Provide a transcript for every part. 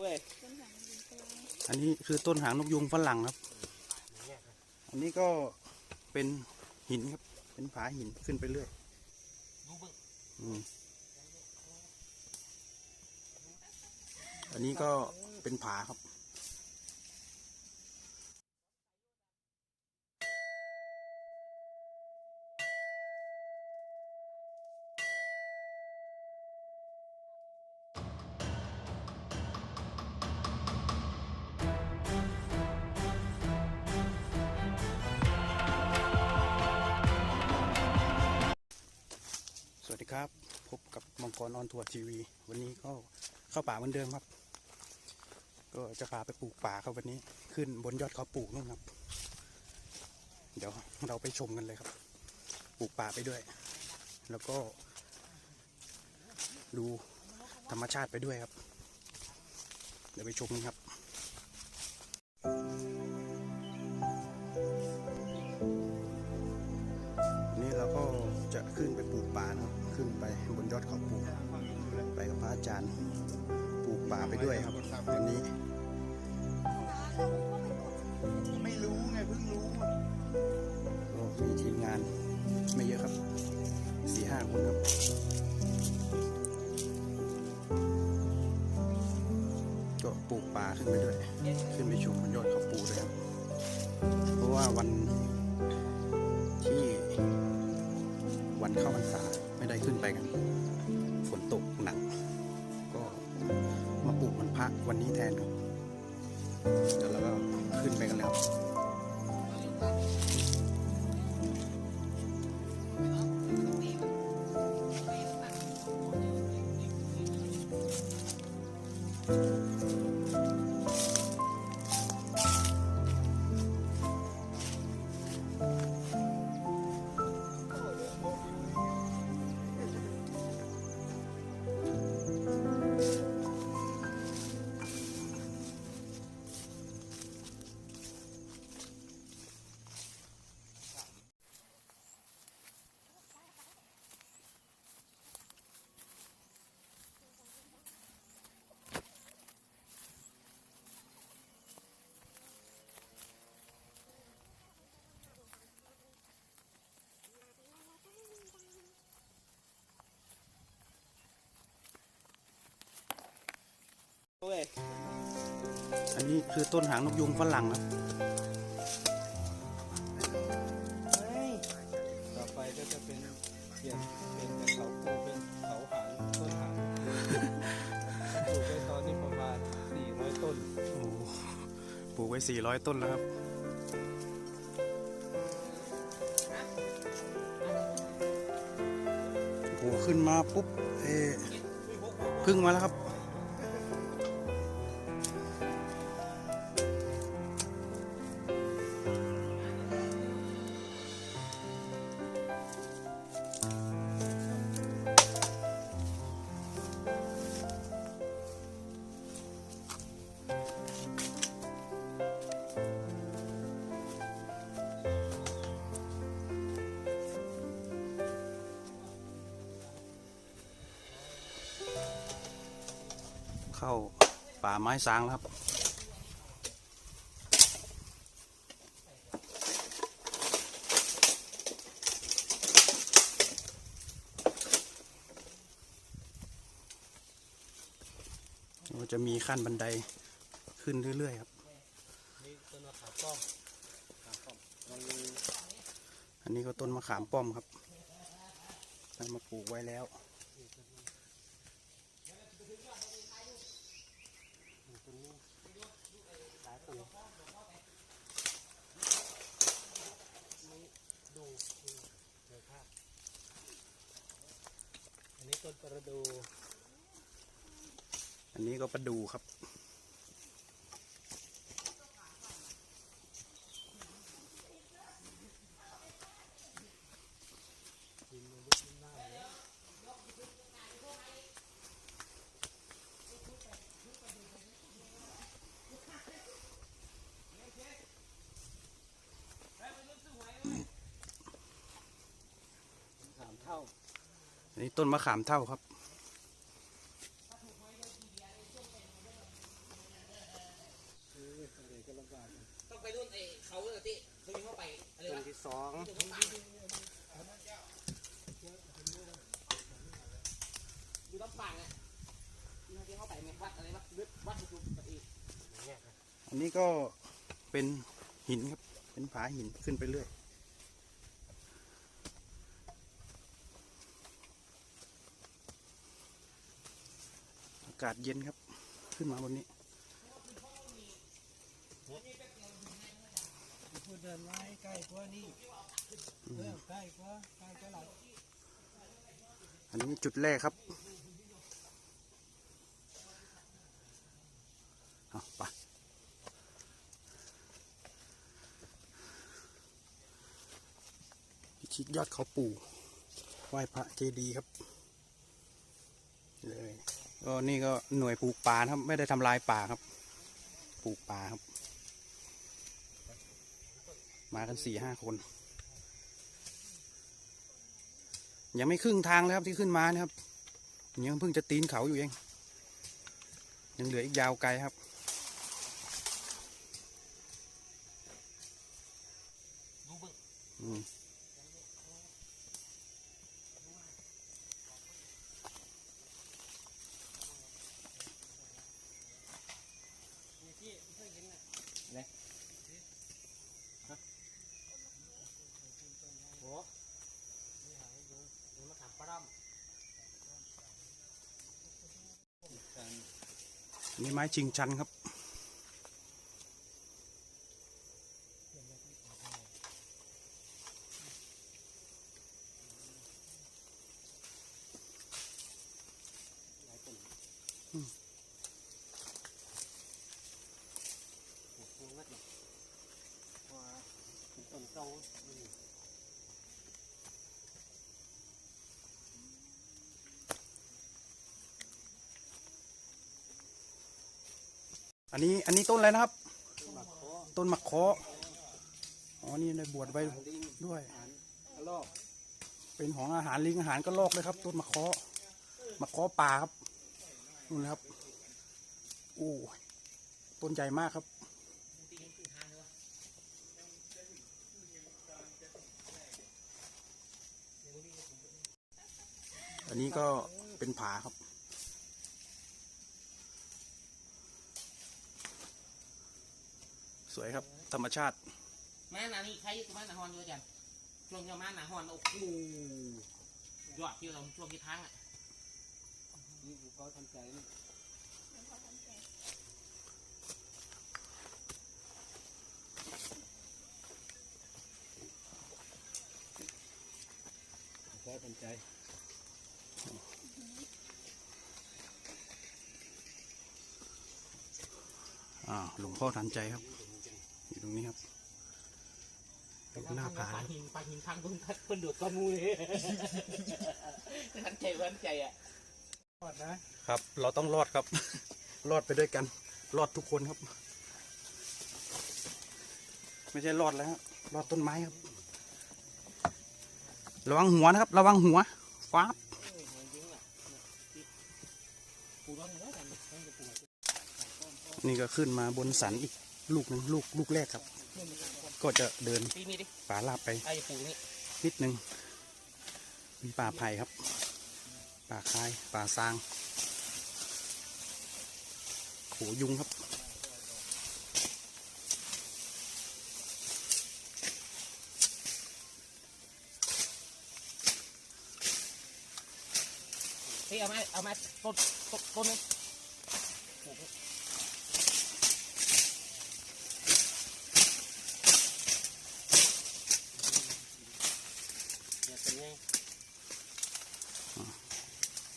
เว้ยอันนี้คือต้นหางนกยุงฝรั่งครับ อันนี้ก็เป็นหินครับ เป็นผาหินขึ้นไปเรื่อยอืมอันนี้ก็เป็นผาครับ พบกับมังกรออนทัวร์ทีวี วันนี้ก็เข้าป่าเหมือนเดิมครับ ก็จะพาไปปลูกป่าครับวันนี้ ขึ้นบนยอดเขาปลูกนู่นครับ เดี๋ยวเราไปชมกันเลยครับ ปลูกป่าไปด้วย แล้วก็ดูธรรมชาติไปด้วยครับ เดี๋ยวไปชมกันครับ ไม่เยอะครับสี่ห้าคนครับก็ปลูกป่าขึ้นไปด้วย ขึ้นไปชมยอดเขาปูด้วยครับ เพราะว่าวันที่วันเข้าพรรษาไม่ได้ขึ้นไปกัน ฝนตกหนัก ก็มาปลูกวันพระวันนี้แทนครับเดี๋ยวเราก็ขึ้นไปกันแล้ว เว้ยอันนี้คือต้นหางนกยุงฝรั่งครับต่อไปก็จะเป็นเปลี่ยนเป็นจากเขาปูเป็นเขาหางต้นหางปลูกไปตอนนี้ประมาณ400 ต้นโอ้โหปลูกไว้ 400 ต้นแล้วครับโอ้โหขึ้นมาปุ๊บเออพึ่งมาแล้วครับ เข้าป่าไม้สางแล้วครับก็จะมีขั้นบันไดขึ้นเรื่อยๆครับ อันนี้ก็ต้นมะขามป้อมครับได้มาปลูกไว้แล้ว ดูเลยภาพอันนี้ต้นป ระดู อันนี้ก็ประดูครับ ต้นมะขามเท่าครับ ต้องไปรุ่นไอ้เขาเลยที่ดึเข้าไปรต้นที่สองดูต้นี่าเอันนี้ก็เป็นหินครับ เป็นผาหินขึ้นไปเรื่อยากาศเย็นครับ ขึ้นมาบนนี้พูดเดินไว้ใกล้กว่านี่เออใกล้กว่าใกล้กว่าหลังอันนี้จุดแรกครับเอาไปพิชิตยอดเขาปู่ไหว้พระเจดีย์ครับเลย ก็นี่ก็หน่วยปลูกป่าครับ ไม่ได้ทำลายป่าครับ ปลูกป่าครับ มากันสี่ห้าคน ยังไม่ครึ่งทางเลยครับที่ขึ้นมานะครับยังเพิ่งจะตีนเขาอยู่เอง ยังเหลืออีกยาวไกลครับ ดูเบึ้ง อืม โอ้นี่มาถามปลาด กัน อั นนี่ไม้ชิงชันครับำหัวพวงวัดเนี่ยว่าต้นโต อั นนี้อันนี้ต้นอะไรนะครับ ต้นมะเคาะอ๋อนี่ได้บวชไว้ด้วย เป็นของอาหารลิงอาหารก็ลอกเลยครับ ต้นมะเคาะมะเคาะป่าครับนู่นะครับโอ้ต้นใหญ่มากครับอันนี้ก็เป็นผาครับ สวยครับ ธรรมชาติแม่นานี่ใครอยู่กับมาหนาฮอนอยู่จันช่วงเจ้ามาหนาฮอนโอ้โหยอดที่เราช่วงที่ทางอะนี่คือเขาทำใจนี่เขาทำใจอ่าวหลวงพ่อทันใจครับ อยู่ตรงนี้ครับอยู่หน้าผาปลาหินปลาหินทางเพิ่นเพิ่นดูดก้อนมูเลยทันใจเพิ่นใจอะทอดนะครับ เราต้องรอดครับ รอดไปด้วยกัน รอดทุกคนครับ ไม่ใช่รอดแล้วครับรอดต้นไม้ครับ ระวังหัวนะครับ ระวังหัวฟ้าบปูร้อนเนื้อกันต้องจะปูนี่ก็ขึ้นมาบนสันอีก ลูกหนึ่งลูกลูกแรกครับ ก็จะเดินปีมีดิป่าลาบไปไอ้ปูนี่นิดนึงมีป่าไผ่ครับ ป่าคาย ป่าซางโหยุงครับเฮ้ยเอามาเอามาต้นต้นต้นนึง เนี่ยเป็นไง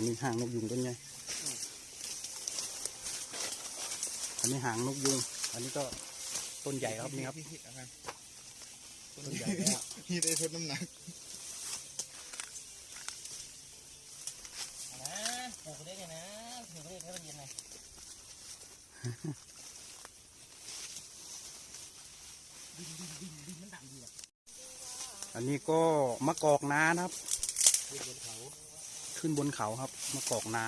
อันนี้หางนกยุงต้นไงอันนี้หางนกยุง อันนี้ก็ต้นใหญ่ครับนี่ครับต้นใหญ่แล้วฮีดไอ้ทดน้ำหนักนะปลูกได้เนี่ยนะปลูกได้ให้มันเย็นหน่อยดินดินดินดินมันดำดีอะอันนี้ก็มะกอกนานะครับดินบนเขาขึ้นบนเขาครับ มะกอกนา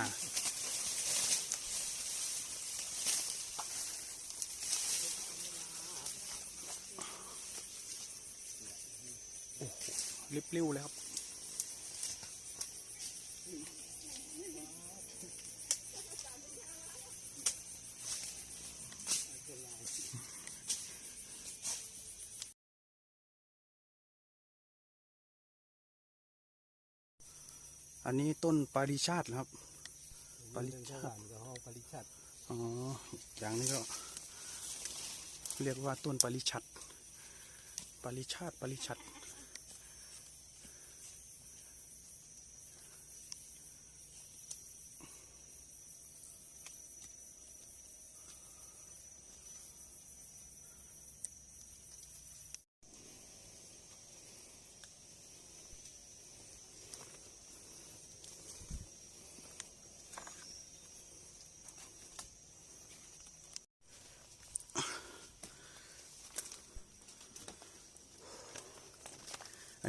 โอ้โหริบเร็วเลยครับ อันนี้ต้นปาริชาตินะครับ ปริชาติหวานกับห้องปริชัดอ๋ออย่างนี้ก็ เรียกว่าต้นปาริชัดปาริชาติปาริชัด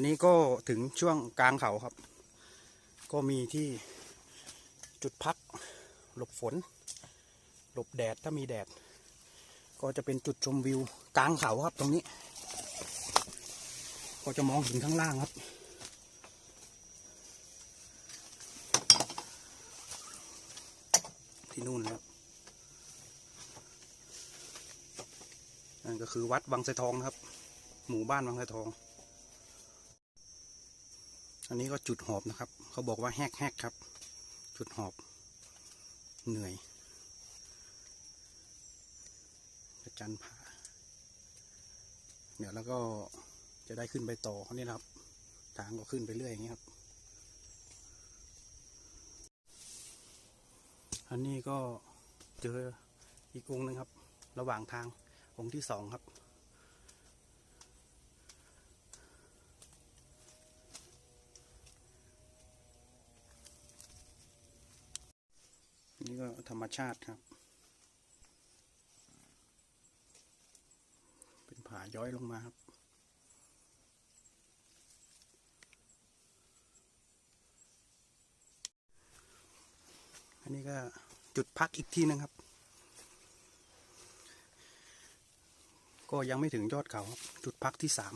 นนี้ก็ถึงช่วงกลางเขาครับ ก็มีที่จุดพัก หลบฝน หลบแดดถ้ามีแดด ก็จะเป็นจุดชมวิวกลางเขาครับตรงนี้ ก็จะมองเห็นข้างล่างครับ ที่นู่นแล้วนั่นก็คือวัดวังไสทองนะครับ หมู่บ้านวังไสทอง อันนี้ก็จุดหอบนะครับ เขาบอกว่าแฮกแฮกครับ จุดหอบเหนื่อยอาจารย์ผาเดี๋ยวแล้วก็จะได้ขึ้นไปต่อนี่นะครับ ทางก็ขึ้นไปเรื่อยอย่างนี้ครับ อันนี้ก็เจออีกองหนึงครับ ระหว่างทางองค์ที่สองครับ นี่ก็ธรร มชาติครับ เป็นผาย้อยลงมาครับ อันนี้ก็จุดพักอีกที่หนึงครับ ก็ยังไม่ถึงยอดเขาครับจุดพักที่สาม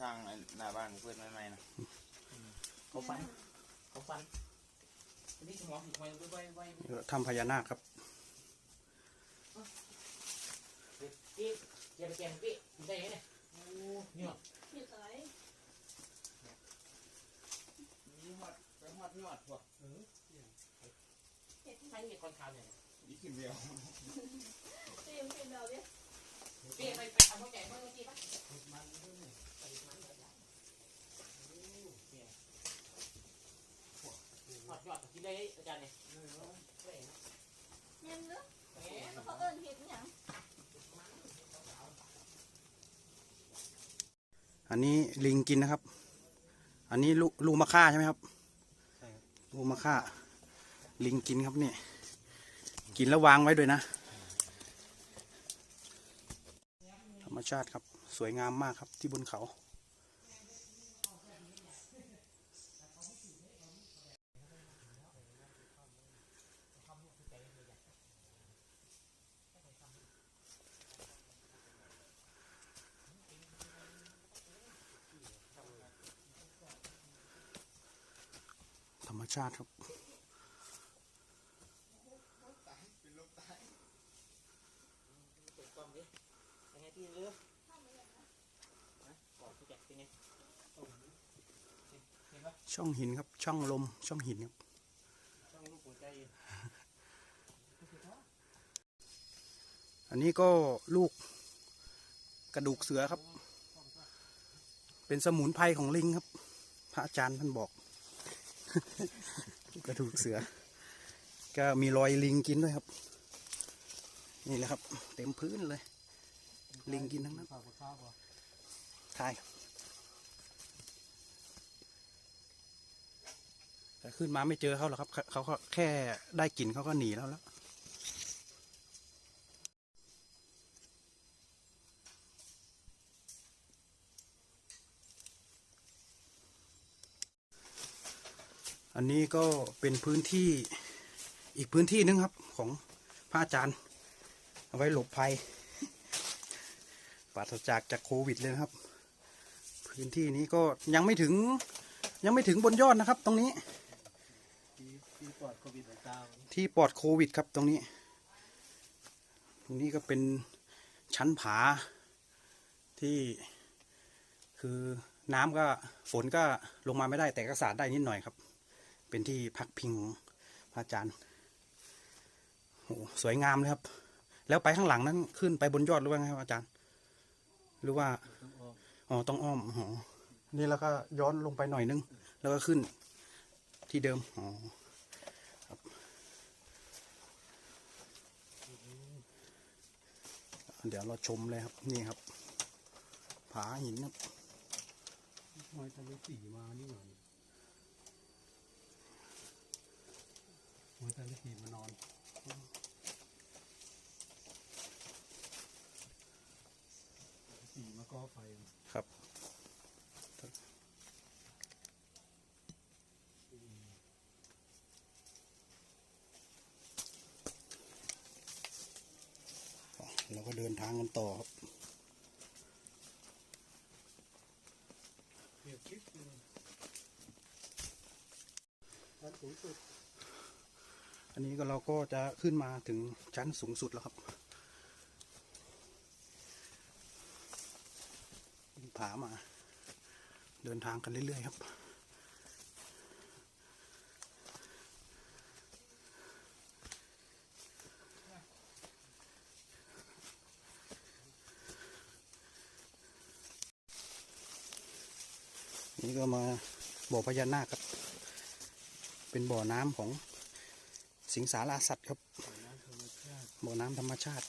สร้างไอ้หน้าบ้านเพื่อนใหม่ๆนะเขาฟันเขาฟันอันนี้สมองถึงไว้ไว้ไว้นี่ก็ทำพญานาคครับพี่อย่าไปแกงพี่ได้ไงเนี่ยโอ้เนี่ยอยู่ไสมีหอดไปหอดยอดพวกเออเฮ็ดใช้เห็ดคนขาวเนี่ยนี่ขึ้นเดียวเตรียมเป็นเราเนี่ยพี่ไปไปเอาเข้าใจเมื่อกี้ปะ อดหยอดกินได้อาจารย์เนี่ยยังเนอะเขาเอิ้นเห็ดหยังอันนี้ลิงกินนะครับ อันนี้ลูกลูกมะค่าใช่ไหมครับใช่ลูกมะค่า ลิงกินครับเนี่ยกินแล้ววางไว้ด้วยนะ ธรรมชาติครับ สวยงามมากครับที่บนเขา ชาติครับ เป็นไงพี่เรือบอกพี่แจ็คเป็นไงช่องหินครับ ช่องลม ช่องหินครับ ช่องลูกหัวใจอันนี้ก็ลูกกระดูกเสือครับ เป็นสมุนไพรของลิงครับ พระอาจารย์ท่านบอก กระดูกเสือ ก็มีรอยลิงกินด้วยครับ นี่แหละครับ เต็มพื้นเลย ลิงกินทั้งนั้นทายแต่ขึ้นมาไม่เจอเขาหรอกครับ เขาก็แค่ได้กลิ่นเขาก็หนีแล้วแล้ว อันนี้ก็เป็นพื้นที่อีกพื้นที่หนึงครับของพระอาจารย์เอาไว้หลบภัยปราศจากจากโควิดเลยนะครับ พื้นที่นี้ก็ยังไม่ถึงยังไม่ถึงบนยอดนะครับ ตรงนี้ ที่ที่ปลอดโควิดเก้าที่ปลอดโควิดครับตรงนี้ ตรงนี้ก็เป็นชั้นผาที่คือน้ำก็ฝนก็ลงมาไม่ได้แต่ก็สาดได้นิดหน่อยครับ เป็นที่พักพิงองพระอาจารย์โอ้สวยงามเลยครับ แล้วไปข้างหลังนั้นขึ้นไปบนยอดหรือว่าไงครับอาจารย์ หรือว่าอ๋อต้องอ้อมอ๋อนี่แล้วก็ย้อนลงไปหน่อยนึง แล้วก็ขึ้นที่เดิมอ๋อครับเดี๋ยวเราชมเลยครับ นี่ครับ ผาหินครับหอยทะเลสีมานี่หว่า หอยทะเลสีมานอนสีมาก่อไฟครับเราก็เดินทางกันต่อครับเปียกคลิปเลยชั้นสูงสุด อันนี้ก็เราก็จะขึ้นมาถึงชั้นสูงสุดแล้วครับผามา เดินทางกันเรื่อยๆครับนี่ก็มาบ่อพญานาคครับ เป็นบ่อน้ำของ สิงสาราสัตว์ครับน้ำธรรมชาติบ่อน้ำธรรมชาติ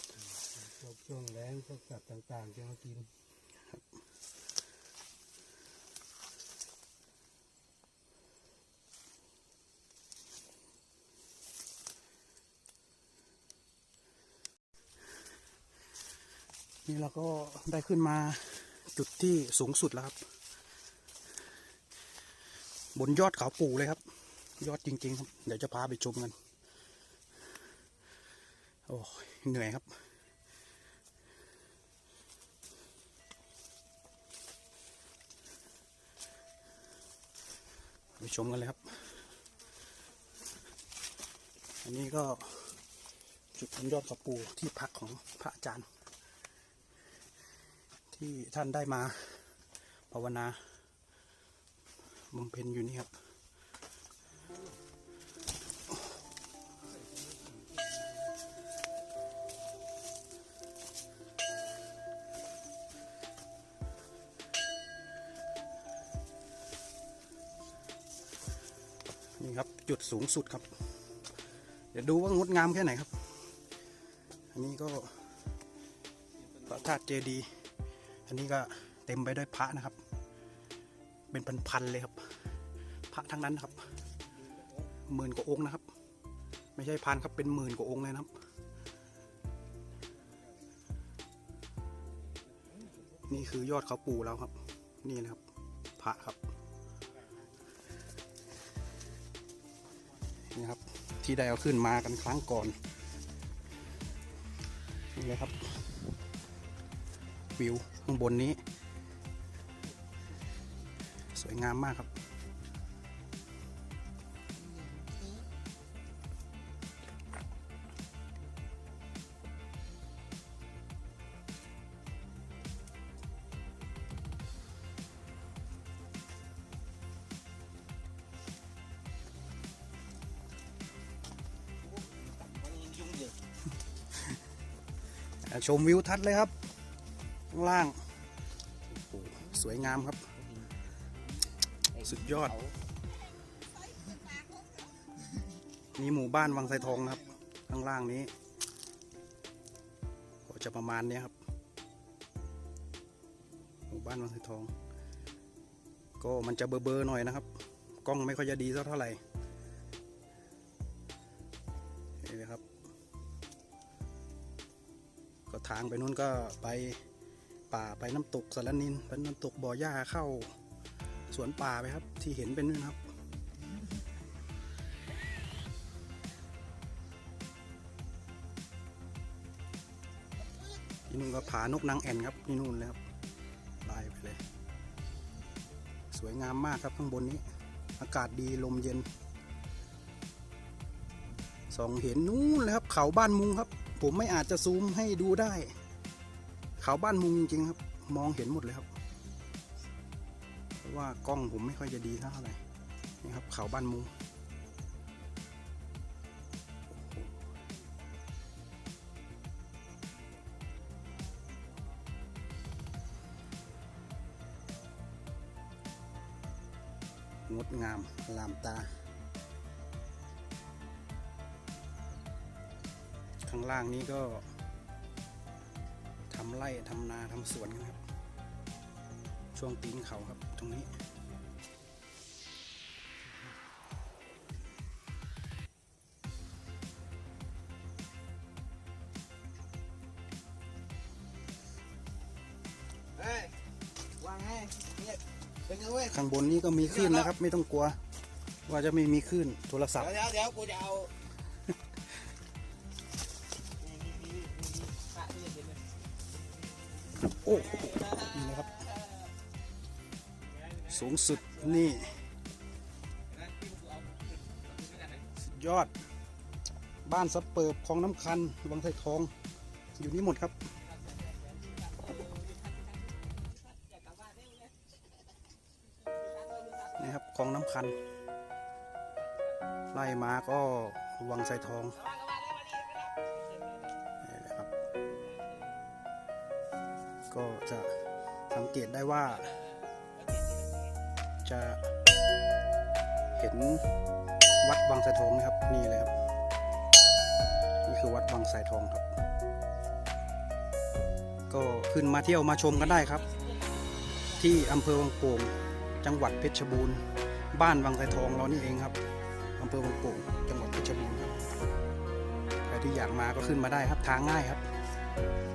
พวกช่วงแรงพวกสัตว์ต่างๆจะมากินนี่เราก็ได้ขึ้นมาจุดที่สูงสุดแล้วครับ บนยอดเขาปู่เลยครับ ยอดจริง ๆ ครับ เดี๋ยวจะพาไปชมกัน โอ้เหนื่อยครับ ไปชมกันเลยครับ อันนี้ก็จุดบนยอดเขาปู่ที่พักของพระอาจารย์ ที่ท่านได้มาภาวนาบำเพ็ญอยู่นี่ครับ จุดสูงสุดครับ เดี๋ยวดูว่างดงามแค่ไหนครับ อันนี้ก็พระธาตุเจดีย์อันนี้ก็เต็มไปด้วยพระนะครับ เป็นพันๆเลยครับ พระทั้งนั้นครับหมื่นกว่าองค์นะครับ ไม่ใช่พันครับเป็นหมื่นกว่าองค์เลยนะครับ นี่คือยอดเขาปูแล้วครับ นี่นะครับ พระครับ นี่ครับ ที่ได้เอาขึ้นมากันครั้งก่อน นี่เลยครับ วิวข้างบนนี้ สวยงามมากครับ ชมวิวทัศน์เลยครับ ข้างล่างสวยงามครับ สุดยอดนี่หมู่บ้านวังไซทองนะครับ ข้างล่างนี้ ก็จะประมาณนี้ครับ หมู่บ้านวังไซทอง ก็มันจะเบอร์ๆหน่อยนะครับ กล้องไม่ค่อยจะดีสักเท่าไหร่ ทางไปนู้นก็ไปป่าไปน้ำตกสารนินไปน้ำตกบ่อหญ้าเข้าสวนป่าไปครับ ที่เห็นเป็นนู่นครับที่นู่นก็ผานกนางแอ่นครับที่นู่นเลยครับไล่ไปเลย สวยงามมากครับข้างบนนี้ อากาศดีลมเย็นส่องเห็นนู่นเลยครับ เขาบ้านมุงครับ ผมไม่อาจจะซูมให้ดูได้ เขาบ้านมุงจริงครับ มองเห็นหมดเลยครับเพราะว่ากล้องผมไม่ค่อยจะดีเท่าไหร่นี่ครับ เขาบ้านมุงงดงามลามตา ข้างล่างนี้ก็ทำไร่ทำนาทำสวนกันครับ ช่วงตีนเขาครับตรงนี้เฮ้ยว่าไงเนี่ยเป็นไงเว้ยข้างบนนี้ก็มีคลื่นนะครับ ไม่ต้องกลัว ว่าจะไม่มีคลื่นโทรศัพท์ เดี๋ยวเดี๋ยวกูจะเอา โอ้โหนี่นะครับ สูงสุดนี่สุดยอด บ้านซับเปิบคลองน้ำคันวังไทยทอง อยู่นี่หมดครับ นี่ครับคลองน้ำคันไล่มาก็วังไซทอง ก็จะสังเกตได้ว่า จะเห็นวัดวังไสทองนะครับนี่เลยครับ นี่คือวัดวังไสทองครับ ก็ขึ้นมาเที่ยวมาชมกันได้ครับ ที่อำเภอวังโป่งจังหวัดเพชรบูรณ์บ้านวังไสทองเรานี่เองครับอำเภอวังโป่งจังหวัดเพชรบูรณ์ครับ ใครที่อยากมาก็ขึ้นมาได้ครับ ทางง่ายครับครับ